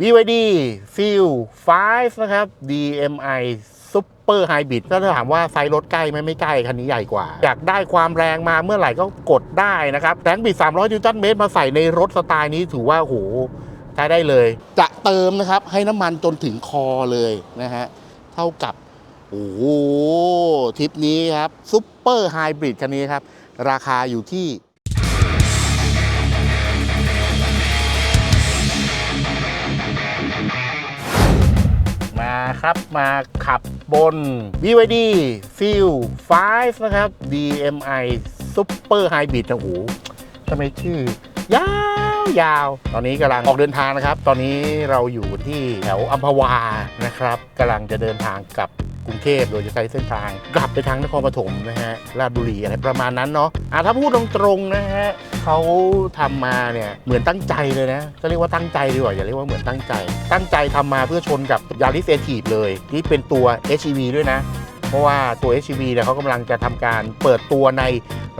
BYD Seal 5 นะครับ DMI Super Hybrid ถ้าถามว่าไซส์รถใกล้ไหมไม่ใกล้ คันนี้ใหญ่กว่า อยากได้ความแรงมาเมื่อไหร่ก็กดได้นะครับแรงบิด 300 นิวตันเมตรมาใส่ในรถสไตล์นี้ถือว่าโหใช้ได้เลย จะเติมนะครับ ให้น้ำมันจนถึงคอเลยนะฮะ เท่ากับ โอ้โหทริปนี้ครับซุปเปอร์ไฮบริดคันนี้ครับ ราคาอยู่ที่ ครับ มาขับบน BYD Seal 5 นะครับ DMI Super Hybrid นะโอ้โหทำไมชื่อยาวยาว ตอนนี้กำลังออกเดินทางนะครับ ตอนนี้เราอยู่ที่แถวอัมพวานะครับกำลังจะเดินทางกลับ กรุงเทพโดยจะใช้เส้นทาง กลับไปทางนครปฐมนะฮะราชบุรีอะไรประมาณนั้นเนาะอะถ้าพูดตรงๆนะฮะเขาทำมาเนี่ยเหมือนตั้งใจเลยนะก็เรียกว่าตั้งใจดีกว่าอย่าเรียกว่าเหมือนตั้งใจ ตั้งใจทำมาเพื่อชนกับยาริสเอทีฟเลยที่เป็นตัว HEV ด้วยนะ เพราะว่าตัว HEV เนี่ยเขากำลังจะทำการเปิดตัวใน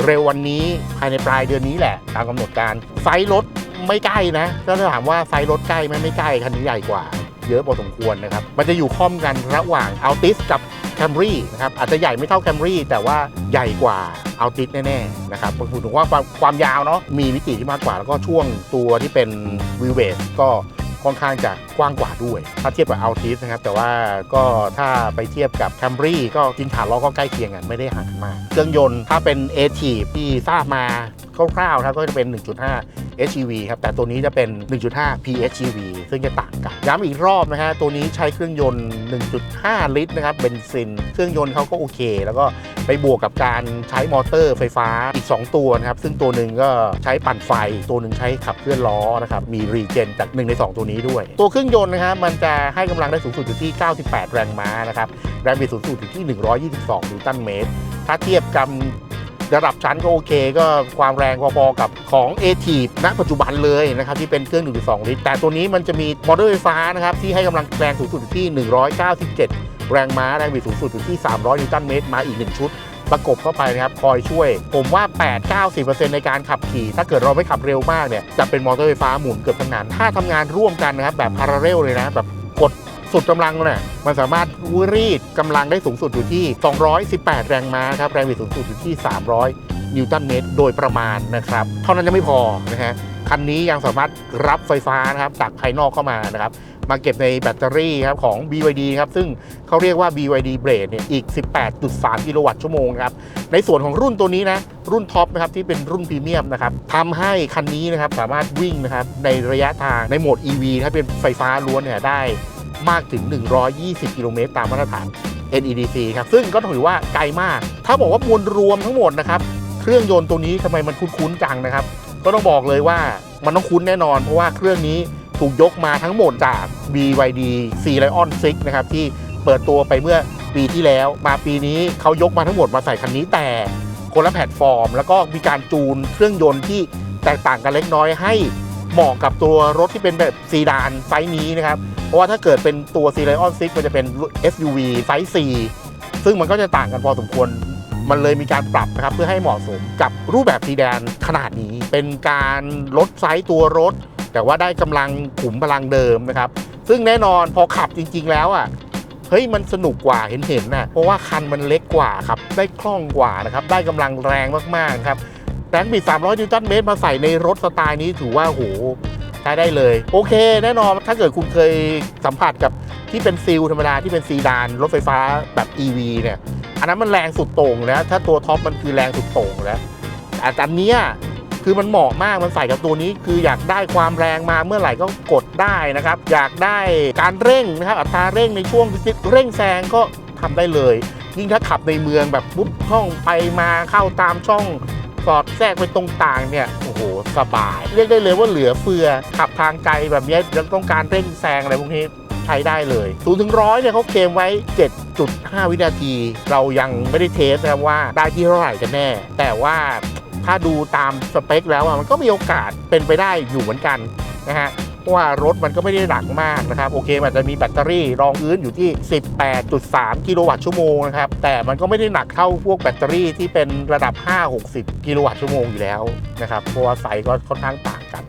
เร็ววันนี้ภายในปลายเดือนนี้แหละ ตามกำหนดการไซส์รถไม่ใกล้นะถ้าถามว่าไซส์รถใกล้ไหมไม่ใกล้คันนี้ใหญ่กว่า เยอะพอสมควรนะครับ มันจะอยู่ค่อมกันระหว่าง Altis กับ Camry นะครับอาจจะใหญ่ไม่เท่า Camry แต่ว่าใหญ่กว่า Altis แน่ๆนะครับพูดถึงว่าความความยาวเนาะมีมิติที่มากกว่าแล้วก็ช่วงตัวที่เป็น wheel base ก็ค่อนข้างจะ กว้างกว่าด้วย ถ้าเทียบกับ Altis นะครับ แต่ว่าก็ถ้าไปเทียบกับ Camry ก็จริงฐานล้อก็ใกล้เคียงกันไม่ได้ห่างกันมาก เครื่องยนต์ถ้าเป็น a t ที่ทราบมาคร่าวๆครับก็จะเป็น 1.5 HEV ครับ แต่ตัวนี้จะเป็น 1.5 PHEV ซึ่งจะต่างกัน ย้ำอีกรอบนะฮะ ตัวนี้ใช้เครื่องยนต์ 1.5 ลิตรนะครับ เบนซิน เครื่องยนต์เขาก็โอเค แล้วก็ไปบวกกับการใช้มอเตอร์ไฟฟ้าอีก 2 ตัวนะครับ ซึ่งตัวหนึ่งก็ใช้ปั่นไฟ ตัวหนึ่งใช้ขับเคลื่อนล้อนะครับ มีรีเจนจากหนึ่งใน 2 ตัวนี้ด้วย ตัวเครื่องยนต์นะครับมันจะให้กำลังได้สูงสุดอยู่ที่ 98 แรงม้านะครับแรงบิดสูงสุดอยู่ที่ 122 นิวตันเมตร ถ้าเทียบกับระดับชั้นก็โอเค ก็ความแรงพอๆกับของ a t ณปัจจุบันเลยนะครับที่เป็นเครื่อง 1.2 ลิตร แต่ตัวนี้มันจะมีมอเตอร์ไฟฟ้านะครับที่ให้กำลังแรงสูงสุดอยู่ที่ 197 แรงม้าแรงบิดสูงสุดอยู่ที่ 300 นิวตันเมตรมาอีก 1 ชุด ประกบเข้าไปนะครับคอยช่วย ผมว่า 8-90%ในการขับขี่ ถ้าเกิดเราไม่ขับเร็วมากเนี่ยจะเป็นมอเตอร์ไฟฟ้าหมุนเกือบทั้งนั้น ถ้าทำงานร่วมกันนะครับแบบพาราเรลเลยนะแบบกดสุดกำลังเนี่ยมันสามารถรีดกำลังได้สูงสุดอยู่ที่ 218 แรงม้าครับแรงบิดสูงสุดอยู่ที่ 300 นิวตันเมตรโดยประมาณนะครับเท่านั้นยังไม่พอนะฮะคันนี้ยังสามารถรับไฟฟ้านะครับจากภายนอกเข้ามานะครับ มาเก็บในแบตเตอรี่ครับของ BYD ครับซึ่งเขาเรียกว่า BYD Blade เนี่ยอีก 18.3 กิโลวัตต์ชั่วโมงนะครับในส่วนของรุ่นตัวนี้นะรุ่นท็อปนะครับที่เป็นรุ่นพรีเมียมนะครับทำให้คันนี้นะครับสามารถวิ่งนะครับในระยะทางในโหมด EV ถ้าเป็นไฟฟ้าล้วนเนี่ยได้มากถึง 120 กิโลเมตรตามมาตรฐาน NEDC ครับซึ่งก็ถือว่าไกลมาก ถ้าบอกว่ามวลรวมทั้งหมดนะครับเครื่องยนต์ตัวนี้ทำไมมันคุ้นๆจังนะครับ ก็ต้องบอกเลยว่ามันต้องคุ้นแน่นอน เพราะว่าเครื่องนี้ ถูกยกมาทั้งหมดจาก BYD C Lion 6 นะครับ ที่เปิดตัวไปเมื่อปีที่แล้ว มาปีนี้เขายกมาทั้งหมดมาใส่คันนี้แต่คนละแพลตฟอร์ม แล้วก็มีการจูนเครื่องยนต์ที่แตกต่างกันเล็กน้อยให้เหมาะกับตัวรถที่เป็นแบบซีดานไซส์นี้นะครับ เพราะว่าถ้าเกิดเป็นตัว C Lion 6 มันจะเป็น SUV ไซส์4ซึ่งมันก็จะต่างกันพอสมควรมันเลยมีการปรับนะครับเพื่อให้เหมาะสมกับรูปแบบซีดานขนาดนี้ เป็นการลดไซส์ตัวรถ แต่ว่าได้กำลังขุมพลังเดิมนะครับ ซึ่งแน่นอนพอขับจริง ๆ แล้วอะเฮ้ยมันสนุกกว่าเห็นเห็นนะเพราะว่าคันมันเล็กกว่าครับได้คล่องกว่านะครับได้กำลังแรงมากๆครับแรงบิด 300 นิวตันเมตรมาใส่ในรถสไตล์นี้ถือว่าโหใช้ได้เลย โอเค แน่นอนถ้าเกิดคุณเคยสัมผัสกับที่เป็นซิลธรรมดาที่เป็นซีดาน รถไฟฟ้าแบบ EV เนี่ย อันนั้นมันแรงสุดโต่งนะถ้าตัวท็อปมันคือแรงสุดโต่งนะแต่อันนี้ คือมันเหมาะมากมันใส่กับตัวนี้ คืออยากได้ความแรงมาเมื่อไหร่ก็กดได้นะครับ อยากได้การเร่งนะครับอัตราเร่งในช่วงเร่งแซงก็ทำได้เลย ยิ่งถ้าขับในเมืองแบบปุ๊บช่องไปมาเข้าตามช่องสอดแทรกไปตรงต่างเนี่ยโอ้โหสบาย เรียกได้เลยว่าเหลือเฟือขับทางไกลแบบนี้ยยังต้องการเร่งแซงอะไรพวกนี้ใช้ได้เลย0ูถึงร้อยเนี่ยเขาเคลมไว้ 7.5 วินาที เรายังไม่ได้เทสนะว่าได้ที่เท่าไหร่กันแน่ แต่ว่า ถ้าดูตามสเปคแล้วอะมันก็มีโอกาสเป็นไปได้อยู่เหมือนกันนะฮะว่ารถมันก็ไม่ได้หนักมากนะครับ โอเคมันจะมีแบตเตอรี่รองพื้นอยู่ที่ 18.3 กิโลวัตต์ชั่วโมงนะครับ แต่มันก็ไม่ได้หนักเท่าพวกแบตเตอรี่ที่เป็นระดับ 5-60 กิโลวัตต์ชั่วโมงอยู่แล้วนะครับเพราะว่าไซส์ก็ค่อนข้างต่างกัน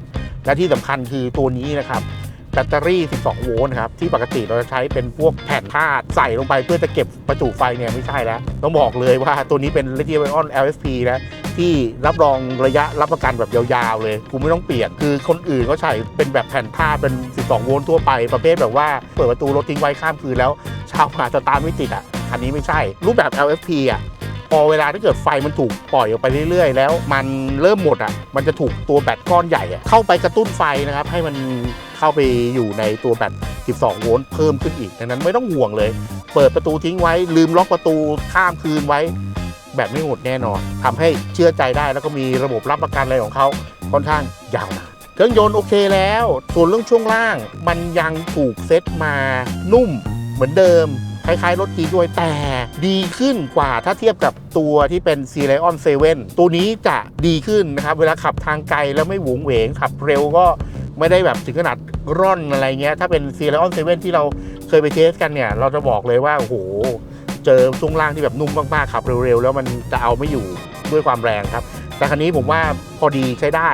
และที่สำคัญคือตัวนี้นะครับ แบตเตอรี่ 12 โวลต์นะครับ ที่ปกติเราจะใช้เป็นพวกแผ่นธาตุใส่ลงไปเพื่อจะเก็บประจุไฟเนี่ยไม่ใช่แล้ว ต้องบอกเลยว่าตัวนี้เป็น Lithium Ion LFP นะที่รับรองระยะรับประกันแบบยาวๆเลยกูไม่ต้องเปลี่ยน คือคนอื่นก็ใช้เป็นแบบแผ่นธาตุเป็น 12 โวลต์ทั่วไปประเภทแบบว่าเปิดประตูรถทิ้งไว้ข้ามคืนแล้วเช้ามาสตาร์ทไม่ติดอะ อันนี้ไม่ใช่ รูปแบบ LFP อะพอเวลาถ้าเกิดไฟมันถูกปล่อยออกไปเรื่อยๆ แล้ว มันเริ่มหมดอะ มันจะถูกตัวแบตก้อนใหญ่อะเข้าไปกระตุ้นไฟนะครับให้มัน เข้าไปอยู่ในตัวแบต 12 โวลต์เพิ่มขึ้นอีก ดังนั้นไม่ต้องห่วงเลย เปิดประตูทิ้งไว้ ลืมล็อกประตูข้ามคืนไว้ แบบไม่หมดแน่นอนทำให้เชื่อใจได้แล้วก็มีระบบรับประกันอะไรของเขาค่อนข้างยาวนานเครื่องยนต์โอเคแล้ว ส่วนเรื่องช่วงล่าง มันยังถูกเซตมานุ่มเหมือนเดิมคล้ายๆ รถจีด้วยแต่ดีขึ้นกว่าถ้าเทียบกับตัวที่เป็น c ีไลออนเซเว่นตัวนี้จะดีขึ้นนะครับ เวลาขับทางไกลแล้วไม่หวงเหวงขับเร็วก็ ไม่ได้แบบถึงขนาดร่อนอะไรเงี้ย ถ้าเป็น c ีไลออนเซเว่นที่เราเคยไปเทสกันเนี่ย เราจะบอกเลยว่า โอ้โห เจอช่วงล่างที่แบบนุ่มมากๆขับเร็วๆ แล้วมันจะเอาไม่อยู่ด้วยความแรงครับ แต่คันนี้ผมว่าพอดีใช้ได้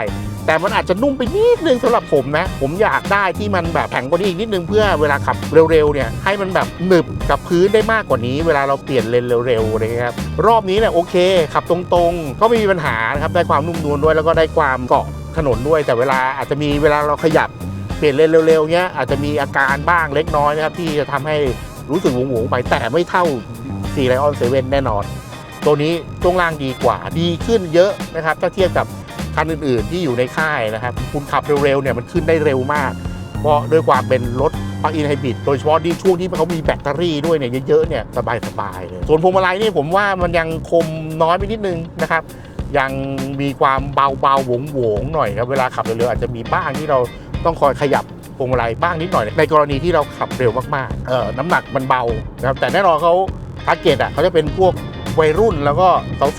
แต่มันอาจจะนุ่มไปนิดนึงสำหรับผมนะ ผมอยากได้ที่มันแบบแข็งกว่านี้อีกนิดนึงเพื่อเวลาขับเร็วๆเนี่ยให้มันแบบหนึบกับพื้นได้มากกว่านี้ เวลาเราเปลี่ยนเลนเร็วๆอะไรครับรอบนี้เนี่ยโอเค ขับตรงๆ ก็ไม่มีปัญหานะครับได้ความนุ่มนวลด้วยแล้วก็ได้ความเกาะ ถนนด้วย แต่เวลาอาจจะมีเวลาเราขยับเปลี่ยนเลนเร็วๆเงี้ยอาจจะมีอาการบ้างเล็กน้อยนะครับที่จะทำให้รู้สึกหวงๆไปแต่ไม่เท่าซีไลออนเซเว่นแน่นอน ตัวนี้ช่วงล่างดีกว่าดีขึ้นเยอะนะครับถ้าเทียบกับคันอื่นๆที่อยู่ในค่ายนะครับ คุณขับเร็วๆเนี่ยมันขึ้นได้เร็วมาก เพราะด้วยความเป็นรถปลั๊กอินไฮบริดโดยเฉพาะที่ช่วงที่เขามีแบตเตอรี่ด้วยเนี่ยเยอะๆเนี่ยสบายๆเลยส่วนพวงมาลัยนี่ผมว่ามันยังคมน้อยไปนิดนึงนะครับ ยังมีความเบาๆหวงๆหน่อยครับเวลาขับเร็วๆอาจจะมีบ้างที่เราต้องคอยขยับพวงมาลัยบ้างนิดหน่อย ในกรณีที่เราขับเร็วมากๆเออน้ำหนักมันเบานะครับแต่แน่นอนเขาทาร์เก็ตอะเขาจะเป็นพวกวัยรุ่นแล้วก็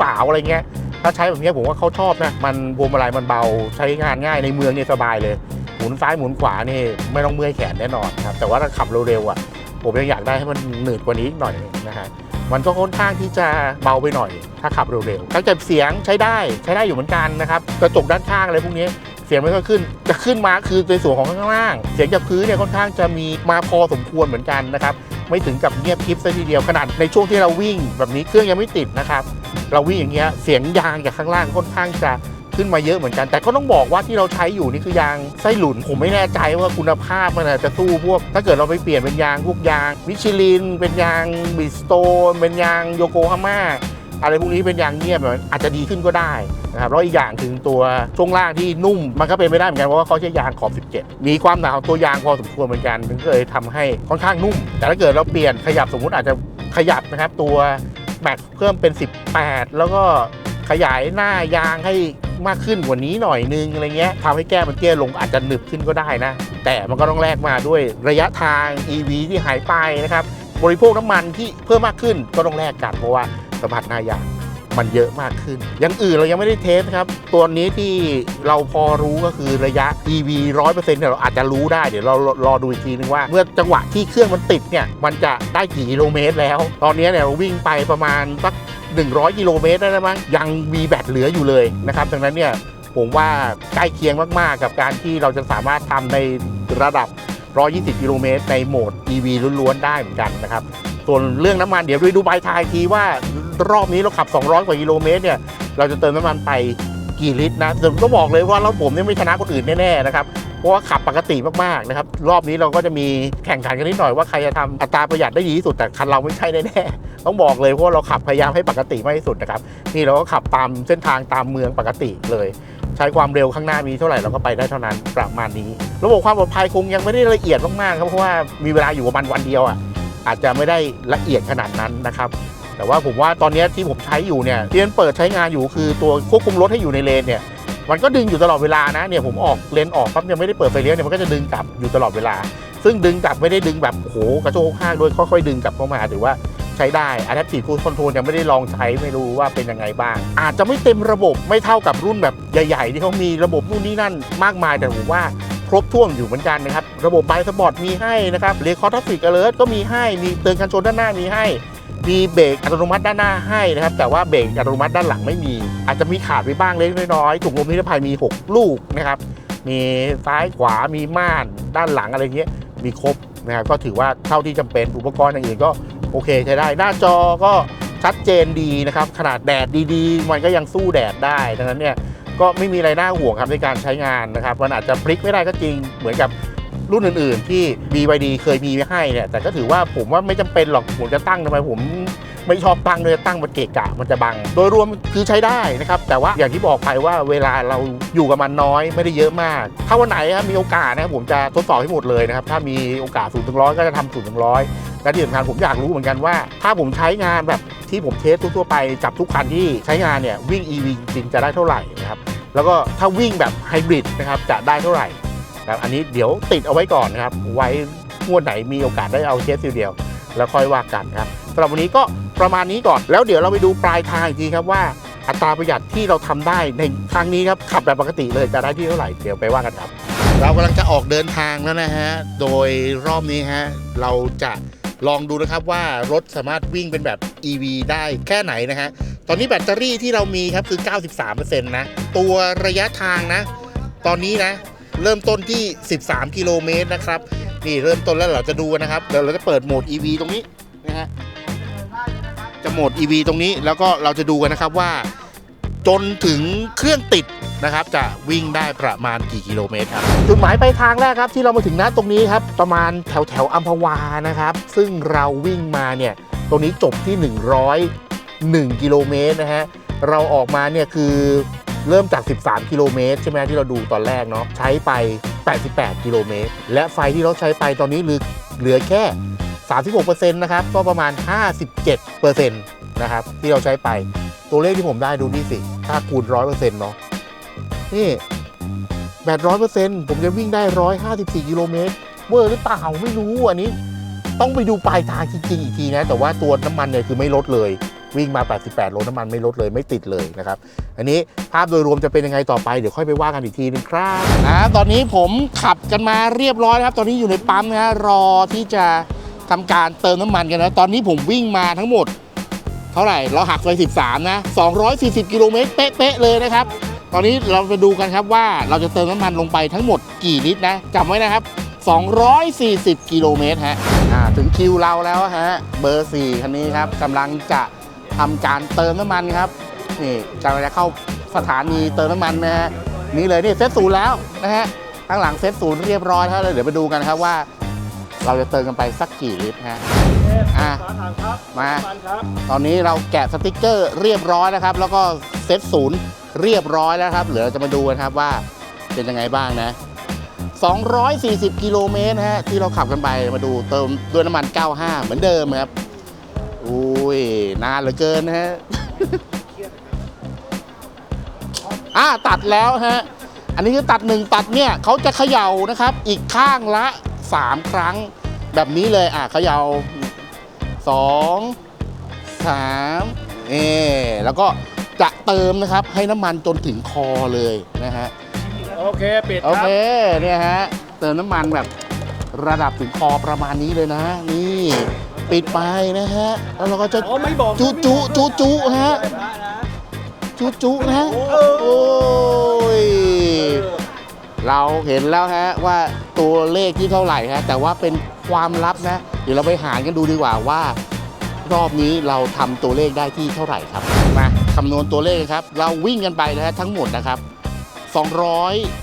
สาวๆอะไรเงี้ยถ้าใช้แบบนี้ผมว่าเขาชอบนะมันพวงมาลัยมันเบาใช้งานง่ายในเมืองเนี่ยสบายเลยหมุนซ้ายหมุนขวานี่ไม่ต้องเมื่อยแขนแน่นอนครับแต่ว่าถ้าขับเร็วๆอะผมยังอยากได้ให้มันหนืดกว่านี้อีกหน่อยนะฮะ มันก็ค่อนข้างที่จะเบาไปหน่อย ถ้าขับเร็วๆการเก็บเสียงใช้ได้ใช้ได้อยู่เหมือนกันนะครับ กระจกด้านข้างอะไรพวกนี้เสียงไม่ค่อยขึ้น จะขึ้นมาคือในส่วนของข้างล่าง เสียงจากพื้นเนี่ยค่อนข้างจะมีมาพอสมควรเหมือนกันนะครับ ไม่ถึงกับเงียบคลิปซะทีเดียวขนาดในช่วงที่เราวิ่ง แบบนี้เครื่องยังไม่ติดนะครับ เราวิ่งอย่างเงี้ย เสียงยางจากข้างล่างค่อนข้างจะ ขึ้นมาเยอะเหมือนกัน แต่ก็ต้องบอกว่าที่เราใช้อยู่นี่คือยางไส้หลุน ผมไม่แน่ใจว่าคุณภาพมันจะสู้พวก ถ้าเกิดเราไปเปลี่ยนเป็นยางพวกยางมิชลิน เป็นยางบิสโตนเป็นยางโยโกฮาม่าอะไรพวกนี้เป็นยางเงียบอาจจะดีขึ้นก็ได้นะครับแล้วอีกอย่างถึงตัวช่วงล่างที่นุ่มมันก็เป็นไม่ได้เหมือนกันเพราะว่าเขาใช้ยางขอบ 17 มีความหนาของตัวยางพอสมควรเหมือนกันถึงก็เลยทำให้ค่อนข้างนุ่ม แต่ถ้าเกิดเราเปลี่ยนขยับสมมุติอาจจะขยับนะครับตัวแม็กเพิ่มเป็น 18 แล้วก็ขยายหน้ายางให้ มากขึ้นกว่านี้หน่อยนึงอะไรเงี้ยทำให้แก้มันเตี้ยลงอาจจะหนึบขึ้นก็ได้นะ แต่มันก็ต้องแลกมาด้วยระยะทาง EV ที่หายไปนะครับบริโภคน้ำมันที่เพิ่มมากขึ้นก็ต้องแลกกันเพราะว่าสัมผัสหน้ายาง มันเยอะมากขึ้น อย่างอื่นเรายังไม่ได้เทสครับ ตัวนี้ที่เราพอรู้ก็คือระยะ EV 100%เนี่ยเราอาจจะรู้ได้ เดี๋ยวเรารอดูอีกทีนึงว่า เมื่อจังหวะที่เครื่องมันติดเนี่ย มันจะได้กี่กิโลเมตรแล้ว ตอนนี้เนี่ยเราวิ่งไปประมาณสัก 100 กิโลเมตรได้แล้วมั้ง ยังมีแบตเหลืออยู่เลยนะครับ ดังนั้นเนี่ยผมว่าใกล้เคียงมาก ๆ กับการที่เราจะสามารถทำในระดับ 120 กิโลเมตรในโหมด EV ล้วนๆ ได้เหมือนกันนะครับ ส่วนเรื่องน้ำมันเดี๋ยวไปดูใบทายทีว่า รอบนี้เราขับ 200 กว่ากิโลเมตรเนี่ยเราจะเติมน้ำมันไปกี่ลิตรนะต่ผมก็บอกเลยว่ารถผมเนี่ยไม่ชนะคนอื่นแน่ๆนะครับเพราะว่าขับปกติมากๆนะครับรอบนี้เราก็จะมีแข่งขันกันนิดหน่อยว่าใครจะทำอัตราประหยัดได้ดีที่สุดแต่คันเราไม่ใช่แน่ๆต้องบอกเลยเพราะว่าเราขับพยายามให้ปกติมากที่สุดนะครับนี่เราก็ขับตามเส้นทางตามเมืองปกติเลย ใช้ความเร็วข้างหน้ามีเท่าไหร่เราก็ไปได้เท่านั้นประมาณนี้ ระบบความปลอดภัยคงยังไม่ได้ละเอียดมากๆครับเพราะว่ามีเวลาอยู่ประมาณวันเดียวอะอาจจะไม่ได้ละเอียดขนาดนั้นนะครับ แต่ว่าผมว่าตอนนี้ที่ผมใช้อยู่เนี่ยที่มันเปิดใช้งานอยู่คือตัวควบคุมรถให้อยู่ในเลนเนี่ยมันก็ดึงอยู่ตลอดเวลานะเนี่ยผมออกเลนออกปั๊บยังไม่ได้เปิดไฟเลี้ยวเนี่ยมันก็จะดึงกลับอยู่ตลอดเวลา ซึ่งดึงกลับไม่ได้ดึงแบบโหกระโจกข้างด้วยค่อยๆดึงกลับเข้ามาถือว่าใช้ได้ Adaptive Cruise Control ยังไม่ได้ลองใช้ไม่รู้ว่าเป็นยังไงบ้าง อาจจะไม่เต็มระบบไม่เท่ากับรุ่นแบบใหญ่ ๆ ที่เขามีระบบนู่นนี่นั่นมากมายแต่ผมว่าครบถ้วนอยู่เหมือนกันนะครับ ระบบไบสปอร์ตมีให้นะครับเรคอร์ทัฟฟิกอเลอร์ก็มีให้ มีเตือนกันชนด้านหน้ามีให้ มีเบรกอัตโนมัติด้านหน้าให้นะครับ แต่ว่าเบรกอัตโนมัติด้านหลังไม่มี อาจจะมีขาดไปบ้างเล็กน้อยถุงลมนิรภัยมี 6 ลูกนะครับ มีซ้ายขวามีม่านด้านหลังอะไรเงี้ยมีครบนะครับก็ถือว่าเท่าที่จำเป็นอุปกรณ์อย่างอื่นก็โอเคใช้ได้หน้าจอก็ชัดเจนดีนะครับ ขนาดแดดดีๆ มันก็ยังสู้แดดได้ดังนั้นเนี่ยก็ไม่มีอะไรน่าห่วงครับในการใช้งานนะครับ มันอาจจะพลิกไม่ได้ก็จริงเหมือนกับ รุ่นอื่นๆ ที่ BYD เคยมีไว้ให้เนี่ยแต่ก็ถือว่าผมว่าไม่จำเป็นหรอกผมจะตั้งทำไมผมไม่ชอบตั้งเลยตั้งมันเกะกะมันจะบัง โดยรวมคือใช้ได้นะครับ แต่ว่าอย่างที่บอกไปว่าเวลาเราอยู่กับมันน้อยไม่ได้เยอะมาก ถ้าวันไหนมีโอกาสนะครับผมจะทดสอบให้หมดเลยนะครับ ถ้ามีโอกาสศูนย์ถึงร้อยก็จะทำศูนย์ถึงร้อยและที่สำคัญผมอยากรู้เหมือนกันว่า ถ้าผมใช้งานแบบที่ผมเทสทั่วไปจับทุกคันที่ใช้งานเนี่ยวิ่ง EV จริงจะได้เท่าไหร่นะครับแล้วก็ถ้าวิ่งแบบไฮบริดนะครับจะได้เท่าไหร่ ครับอันนี้เดี๋ยวติดเอาไว้ก่อนนะครับ ไว้งวดไหนมีโอกาสได้เอาเทสทีเดียว แล้วค่อยว่ากันครับสำหรับวันนี้ก็ประมาณนี้ก่อน แล้วเดี๋ยวเราไปดูปลายทางอีกทีครับว่าอัตราประหยัดที่เราทำได้ในครั้งนี้ครับขับแบบปกติเลยจะได้ที่เท่าไหร่เดี๋ยวไปว่ากันครับ เรากำลังจะออกเดินทางแล้วนะฮะโดยรอบนี้ฮะเราจะลองดูนะครับว่ารถสามารถวิ่งเป็นแบบ EV ได้แค่ไหนนะฮะตอนนี้แบตเตอรี่ที่เรามีครับคือ 93%นะตัวระยะทางนะ ตอนนี้นะ เริ่มต้นที่ 13 กิโลเมตรนะครับ นี่เริ่มต้นแล้วเราจะดูนะครับเดี๋ยวเราจะเปิดโหมด EV ตรงนี้นะฮะจะโหมด EV ตรงนี้แล้วก็เราจะดูกันนะครับว่า จนถึงเครื่องติดนะครับ จะวิ่งได้ประมาณกี่กิโลเมตรครับจุดหมายปลายทางแรกครับ ที่เรามาถึงณตรงนี้ครับ ประมาณแถวแถวอัมพวานะครับ ซึ่งเราวิ่งมาเนี่ยตรงนี้จบที่ 101 กิโลเมตรนะฮะเราออกมาเนี่ยคือ เริ่มจาก 13 กิโลเมตรใช่ไหมที่เราดูตอนแรกเนาะใช้ไป 88 กิโลเมตร และไฟที่เราใช้ไปตอนนี้เหลือเหลือแค่ 36%นะครับก็ประมาณ 57%นะครับที่เราใช้ไปตัวเลขที่ผมได้ดูนี่สิถ้าคูณ 100%เนาะนี่แบต100%ผมจะวิ่งได้154กิโลเมตรเวอร์หรือเปล่าไม่รู้อันนี้ ต้องไปดูปลายทางจริงๆอีกทีนะ แต่ว่าตัวน้ำมันเนี่ยคือไม่ลดเลย วิ่งมา 88 โลน้ำมันไม่ลดเลยไม่ติดเลยนะครับ อันนี้ภาพโดยรวมจะเป็นยังไงต่อไปเดี๋ยวค่อยไปว่ากันอีกทีนึงครับนะตอนนี้ผมขับกันมาเรียบร้อยแล้วครับ ตอนนี้อยู่ในปั๊มนะฮะรอที่จะทำการเติมน้ำมันกันนะตอนนี้ผมวิ่งมาทั้งหมด เท่าไหร่เราหักไป 13 นะ 240 กิโลเมตรเป๊ะๆเลยนะครับ ตอนนี้เราไปดูกันครับว่าเราจะเติมน้ำมันลงไปทั้งหมดกี่ลิตรนะจำไว้นะครับ 240 กิโลเมตรฮะถึงคิวเราแล้วฮะ เบอร์ 4 คันนี้ครับกำลังจะ ทำการเติมน้ำมันครับนี่จะจะเข้าสถานีเติมน้ำมันนะฮะนี่เลยนี่เซตศูนย์แล้วนะฮะข้างหลังเซตศูนย์เรียบร้อยแล้วเลยเดี๋ยวไปดูกันครับว่า เราจะเติมกันไปสักกี่ลิตรฮะอะมาตอนนี้เราแกะสติกเกอร์เรียบร้อยแล้วครับ แล้วก็เซตศูนย์เรียบร้อยแล้วครับเหลือจะมาดูกันครับว่าเป็นยังไงบ้างนะ240 กิโลเมตรนะฮะที่เราขับกันไปมาดูเติมด้วยน้ำมัน 95 เหมือนเดิมครับ อุ้ยนานเหลือเกินนะฮะอ่าตัดแล้วฮะ อันนี้คือตัดหนึ่งตัดเนี่ยเขาจะเขย่านะครับ อีกข้างละ 3 ครั้ง แบบนี้เลยอะเขย่าสองสามเอแล้วก็จะเติมนะครับให้น้ำมันจนถึงคอเลยนะฮะ โอเคปิดโอครัเคบเนี่ยฮะ เติมน้ำมันแบบระดับถึงคอประมาณนี้เลยนะ นี่ ปิดไปนะฮะ แล้วเราก็จะอ๋อไม่บอก จุจุจุจุฮะพระนะจุจุนะโอ้โอ้ย เราเห็นแล้วฮะว่าตัวเลขที่เท่าไหร่ฮะ แต่ว่าเป็นความลับนะ เดี๋ยวเราไปหารกันดูดีกว่าว่า รอบนี้เราทำตัวเลขได้ที่เท่าไหร่ครับ มาคำนวณตัวเลขครับ เราวิ่งกันไปนะฮะทั้งหมดนะครับ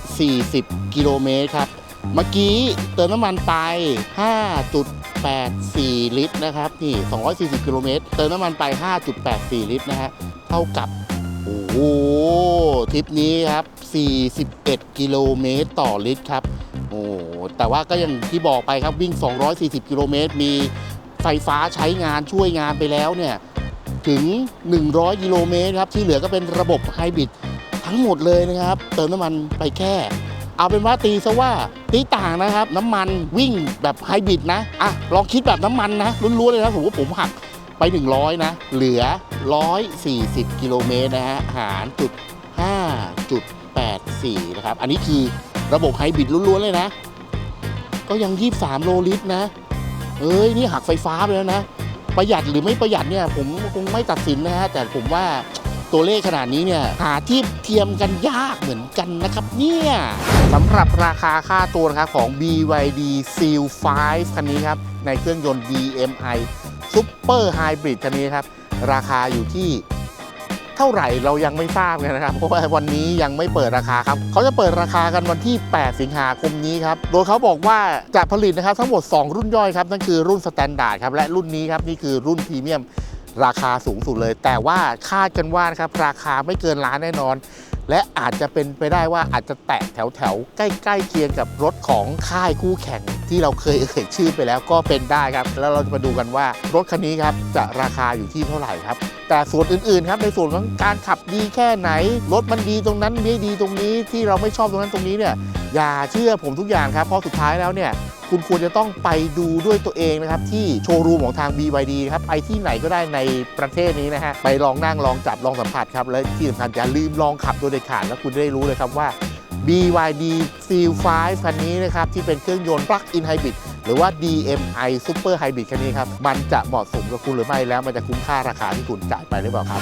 240 กิโลเมตรครับ เมื่อกี้เติมน้ำมันไป 84 ลิตรนะครับนี่240 กิโลเมตร เติมน้ำมันไป 5.84 ลิตรนะฮะ เท่ากับ โอ้โหทริปนี้ครับ 41 กิโลเมตรต่อลิตรครับ โอ้โหแต่ว่าก็ยังที่บอกไปครับวิ่ง 240 กิโลเมตร มีไฟฟ้าใช้งานช่วยงานไปแล้วเนี่ย ถึง 100 กิโลเมตรครับ ที่เหลือก็เป็นระบบไฮบริดทั้งหมดเลยนะครับ เติมน้ำมันไปแค่ เอาเป็นว่าตีซะว่าตีต่างนะครับ น้ำมันวิ่งแบบไฮบริดนะอะลองคิดแบบน้ำมันนะล้วนๆเลยนะผมว่าผมหักไป 100 นะ เหลือ 140 กิโลเมตรนะฮะหารจุด5.84 นะครับ อันนี้คือระบบไฮบริดล้วนๆเลยนะ ก็ยัง 23 โลลิตรนะ เอ้ย นี่หักไฟฟ้าไปแล้วนะ ประหยัดหรือไม่ประหยัดเนี่ย ผมคงไม่ตัดสินนะฮะ แต่ผมว่า ตัวเลขขนาดนี้เนี่ยหาทียบเทียมกันยากเหมือนกันนะครับเนี่ยสำหรับราคาค่าตัวนะครับของ BYD Seal 5 คันนี้ครับ ในเครื่องยนต์ DMI Super Hybrid คันนี้ครับ ราคาอยู่ที่เท่าไหร่เรายังไม่ทราบเลยนะครับ เพราะว่าวันนี้ยังไม่เปิดราคาครับ เขาจะเปิดราคากันวันที่ 8 สิงหาคมนี้ครับ โดยเขาบอกว่าจะผลิตนะครับทั้งหมด 2 รุ่นย่อยครับ นั่นคือรุ่นสแตนดาร์ดครับ และรุ่นนี้ครับ นี่คือรุ่นพรีเมียม ราคาสูงสุดเลย แต่ว่าคาดกันว่านะครับราคาไม่เกินล้านแน่นอน และอาจจะเป็นไปได้ว่าอาจจะแตะแถวแถวๆใกล้ๆเคียงกับรถของค่ายคู่แข่งที่เราเคยเอ่ยชื่อไปแล้วก็เป็นได้ครับ แล้วเราจะมาดูกันว่ารถคันนี้ครับจะราคาอยู่ที่เท่าไหร่ครับ แต่ส่วนอื่นๆครับในส่วนของการขับดีแค่ไหน รถมันดีตรงนั้นไม่ดีตรงนี้ที่เราไม่ชอบตรงนั้นตรงนี้เนี่ยอย่าเชื่อผมทุกอย่างครับเพราะสุดท้ายแล้วเนี่ย คุณควรจะต้องไปดูด้วยตัวเองนะครับ ที่โชว์รูมของทาง BYD ครับไปที่ไหนก็ได้ในประเทศนี้นะฮะไปลองนั่งลองจับลองสัมผัสครับและที่สำคัญอย่าลืมลองขับโดยเด็ดขาดแล้วคุณได้รู้เลยครับว่า BYD Seal 5คันนี้นะครับ ที่เป็นเครื่องยนต์ Plug-in Hybrid หรือว่า DMI Super Hybrid คันนี้ครับ มันจะเหมาะสมกับคุณหรือไม่แล้ว มันจะคุ้มค่าราคาที่คุณจ่ายไปหรือเปล่าครับ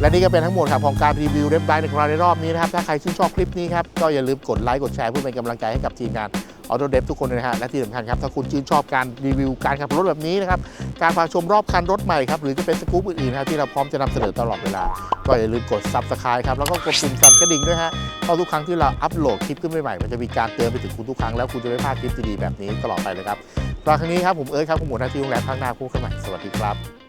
และนี่ก็เป็นทั้งหมดครับของการรีวิวเรฟไดในของเราในรอบนี้นะครับ ถ้าใครชื่นชอบคลิปนี้ครับ ก็อย่าลืมกดไลค์กดแชร์เพื่อเป็นกำลังใจให้กับทีมงาน ออโตเดฟทุกคนเลยนะฮะและที่สำคัญครับถ้าคุณชื่นชอบการรีวิวการขับรถแบบนี้นะครับการพาชมรอบคันรถใหม่ครับหรือจะเป็นสกู๊ปอื่นๆนะที่เราพร้อมจะนำเสนอตลอดเวลา ก็อย่าลืมกด subscribe ครับแล้วก็กดปุ่มสั่นกระดิ่งด้วยฮะเพราะทุกครั้งที่เราอัปโหลดคลิปขึ้นใหม่ๆมันจะมีการเตือนไปถึงคุณทุกครั้งแล้วคุณจะไม่พลาดคลิปดีๆแบบนี้ตลอดไปเลยครับตอนครั้งนี้ครับผมเอิร์ธครับผมหมวดหน้าที่โรงแรมข้างหน้าคู่กันใหม่สวัสดีครับ